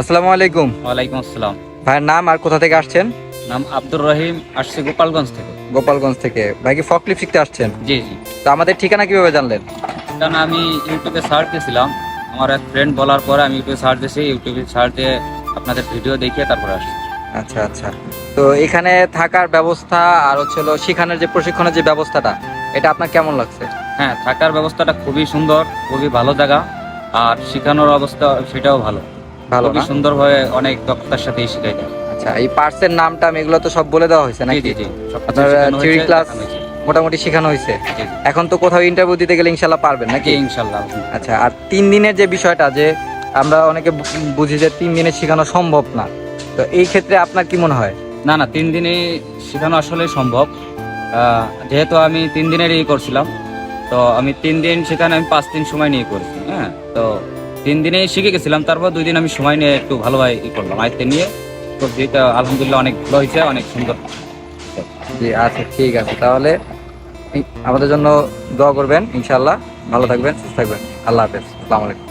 আসসালামু আলাইকুম। ওয়ালাইকুম আসসালাম। ভাইয়ের নাম আর কোথা থেকে আসছেন? নাম আব্দুর রহিম আসছি গোপালগঞ্জ থেকে। গোপালগঞ্জ থেকে। ভাই কি ফকলিফ শিখতে আসছেন? জি জি। তো আমাদের ঠিকানা কীভাবে জানলেন? কারণ আমি ইউটিউবে সার্চ দিয়েছিলাম। আমার এক ফ্রেন্ড বলার পরে আমি ইউটিউবে সার্চ দিয়েছি ইউটিউবে সার্চ দিয়ে আপনাদের ভিডিও দেখিয়ে তারপরে আসছি। আচ্ছা আচ্ছা। তো এখানে থাকার ব্যবস্থা আর হচ্ছে হলো শিখানোর যে প্রশিক্ষণের যে ব্যবস্থাটা এটা আপনার কেমন লাগছে? হ্যাঁ থাকার ব্যবস্থাটা খুবই সুন্দর খুবই ভালো জায়গা। আর শেখানোর অবস্থা সেটাও ভালো। ভালো খুবই না? সুন্দরভাবে অনেক দক্ষতার সাথেই শেখাই দেয়। আচ্ছা এই পার্সের নামটা এগুলো তো সব বলে দেওয়া হয়েছে নাকি? জি জি। আপনার, হয়েছে। মোটামুটি শেখানো হয়েছে। এখন তো কোথাও ইন্টারভিউ দিতে গেলে ইনশাল্লাহ পারবেন নাকি? ইনশাল্লাহ। আচ্ছা আর তিন দিনের যে বিষয়টা যে আমরা অনেকে বুঝি যে তিন দিনে শেখানো সম্ভব না। তো এই ক্ষেত্রে আপনার কি মনে হয়? না না তিন দিনে শেখানো আসলে সম্ভব। যেহেতু আমি তিন দিনেরই করছিলাম তো আমি তিন দিন সেখানে আমি পাঁচ দিন সময় নিয়ে করেছি হ্যাঁ? তো তিন দিনে শিখে গেছিলাম, তারপর দুই দিন আমি সময় নিয়ে একটু ভালোভাবে ই করলাম, আয়ত্তে নিয়ে। তো যেটা আলহামদুলিল্লাহ অনেক ভালো হয়েছে, অনেক সুন্দর। জি আচ্ছা ঠিক আছে, তাহলে আমাদের জন্য দোয়া করবেন ইনশাল্লাহ ভালো থাকবেন, সুস্থ থাকবেন। আল্লাহ হাফেজ, আসসালামু আলাইকুম।